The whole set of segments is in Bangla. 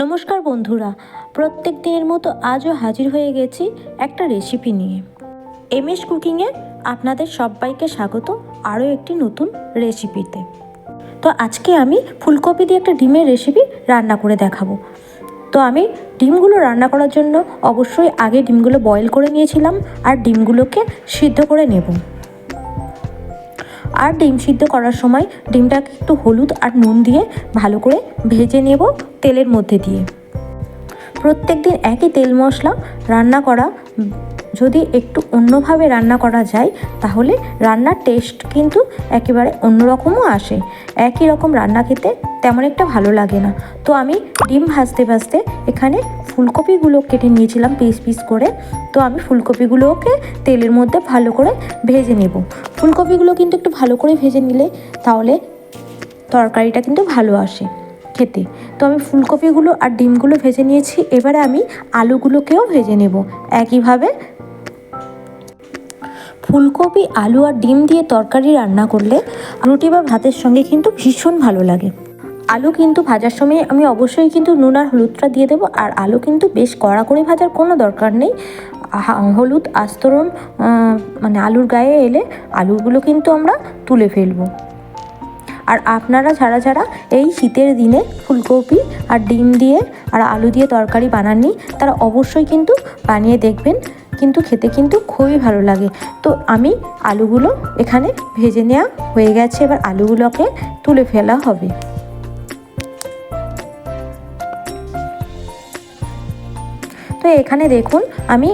নমস্কার বন্ধুরা, প্রত্যেক দিনের মতো আজও হাজির হয়ে গেছি একটা রেসিপি নিয়ে। এম এস কুকিংয়ে আপনাদের সবাইকে স্বাগত আরও একটি নতুন রেসিপিতে তো আজকে আমি ফুলকপি দিয়ে একটা ডিমের রেসিপি রান্না করে দেখাবো। তো আমি ডিমগুলো রান্না করার জন্য অবশ্যই আগে ডিমগুলো বয়েল করে নিয়েছিলাম আর ডিমগুলোকে সিদ্ধ করে নেব। আর ডিম সিদ্ধ করার সময় ডিমটাকে একটু হলুদ আর নুন দিয়ে ভালো করে ভেজে নেব তেলের মধ্যে দিয়ে। প্রত্যেক দিন একই তেল মশলা রান্না করা যদি একটু অন্যভাবে রান্না করা যায়, তাহলে রান্নার টেস্ট কিন্তু একেবারে অন্যরকমও আসে। একই রকম রান্না খেতে তেমন একটা ভালো লাগে না। তো আমি ডিম ভাজতে ভাজতে এখানে ফুলকপিগুলো কেটে নিয়েছিলাম পিস পিস করে। তো আমি ফুলকপিগুলোকে তেলের মধ্যে ভালো করে ভেজে নেব। ফুলকপিগুলো কিন্তু একটু ভালো করে ভেজে নিলে তাহলে তরকারিটা কিন্তু ভালো আসে খেতে। তো আমি ফুলকপিগুলো আর ডিমগুলো ভেজে নিয়েছি। এবারে আমি আলুগুলোকেও ভেজে নেব। একইভাবে ফুলকপি, আলু আর ডিম দিয়ে তরকারি রান্না করলে রুটি বা ভাতের সঙ্গে কিন্তু ভীষণ ভালো লাগে। আলু কিন্তু ভাজার সময় আমি অবশ্যই কিন্তু নুন আর হলুদটা দিয়ে দেবো, আর আলু কিন্তু বেশ কড়া করে ভাজার কোনো দরকার নেই। হলুদ আস্তরণ মানে আলুর গায়ে এলে আলুগুলো কিন্তু আমরা তুলে ফেলব। আর আপনারা যারা যারা এই শীতের দিনে ফুলকপি আর ডিম দিয়ে আর আলু দিয়ে তরকারি বানাননি, তারা অবশ্যই কিন্তু বানিয়ে দেখবেন। কিন্তু খেতে কিন্তু খুবই ভালো লাগে। তো আমি আলুগুলো এখানে ভেজে নেওয়া হয়ে গেছে। এবার আলুগুলোকে তুলে ফেলা হবে। তো এখানে দেখুন, আমি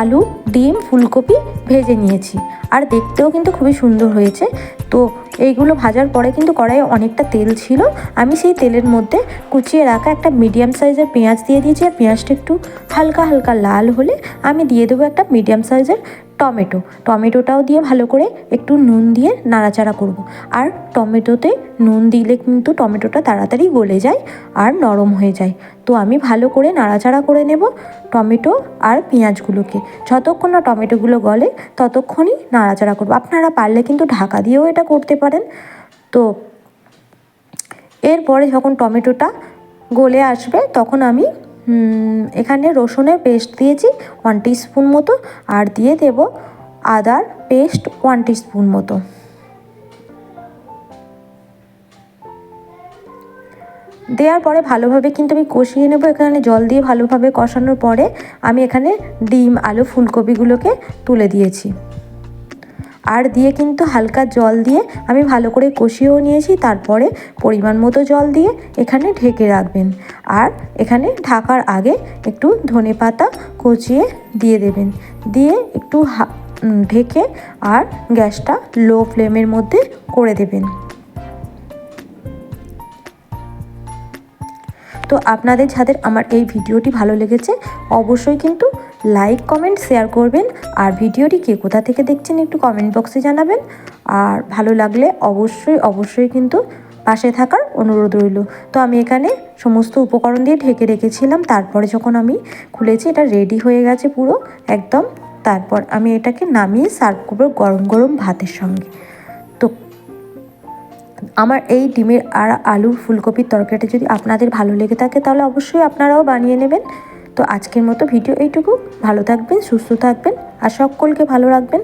আলু ডিম, ফুলকপি ভেজে নিয়েছি। আর দেখতেও কিন্তু খুবই সুন্দর হয়েছে। তো এইগুলো ভাজার পরে কিন্তু কড়াইয়ে অনেকটা তেল ছিল। আমি সেই তেলের মধ্যে কুচিয়ে রাখা একটা মিডিয়াম সাইজের পেঁয়াজ দিয়ে দিয়েছি। আর পেঁয়াজটা একটু হালকা হালকা লাল হলে আমি দিয়ে দেবো একটা মিডিয়াম সাইজের টমেটো। টমেটোটাও দিয়ে ভালো করে একটু নুন দিয়ে নাড়াচাড়া করব। আর টমেটোতে নুন দিলে কিন্তু টমেটোটা তাড়াতাড়ি গলে যায় আর নরম হয়ে যায়। তো আমি ভালো করে নাড়াচাড়া করে নেব টমেটো আর পেঁয়াজগুলোকে। যতক্ষণ না টমেটোগুলো গলে, ততক্ষণই নাড়াচাড়া করব। আপনারা পারলে কিন্তু ঢাকা দিয়েও এটা করতে পারেন। তো এরপরে যখন টমেটোটা গলে আসবে, তখন আমি এখানে রসুনের পেস্ট দিয়েছি ওয়ান স্পুন মতো, আর দিয়ে দেব আদার পেস্ট ওয়ান স্পুন মতো। দেওয়ার পরে ভালোভাবে কিন্তু আমি কষিয়ে নেব। এখানে জল দিয়ে ভালোভাবে কষানোর পরে আমি এখানে ডিম, আলু, ফুলকপিগুলোকে তুলে দিয়েছি। আর দিয়ে কিন্তু হালকা জল দিয়ে আমি ভালো করে কষিয়েও নিয়েছি, তারপরে পরিমাণ মতো জল দিয়ে এখানে ঢেকে রাখবেন। আর এখানে ঢাকার আগে একটু ধনে পাতা কুচিয়ে দিয়ে দেবেন। দিয়ে একটু ঢেকে আর গ্যাসটা লো ফ্লেমের মধ্যে করে দেবেন। তো আপনাদের যাদের আমার এই ভিডিওটি ভালো লেগেছে, অবশ্যই কিন্তু লাইক কমেন্ট শেয়ার করবেন। আর ভিডিওটি কে কোথা থেকে দেখছেন একটু কমেন্ট বক্সে জানাবেন। আর ভালো লাগলে অবশ্যই অবশ্যই কিন্তু পাশে থাকার অনুরোধ রইল। তো আমি এখানে সমস্ত উপকরণ দিয়ে ঢেকে রেখেছিলাম। তারপরে যখন আমি খুলেছি, এটা রেডি হয়ে গেছে পুরো, একদম। তারপর আমি এটাকে নামিয়ে সার্ভ করব গরম গরম ভাতের সঙ্গে। আমার এই ডিমের আর আলুর ফুলকপির তরকারিটা যদি আপনাদের ভালো লেগে থাকে, তাহলে অবশ্যই আপনারাও বানিয়ে নেবেন। তো আজকের মতো ভিডিও এইটুকু। ভালো থাকবেন, সুস্থ থাকবেন, আর সকলকে ভালো রাখবেন।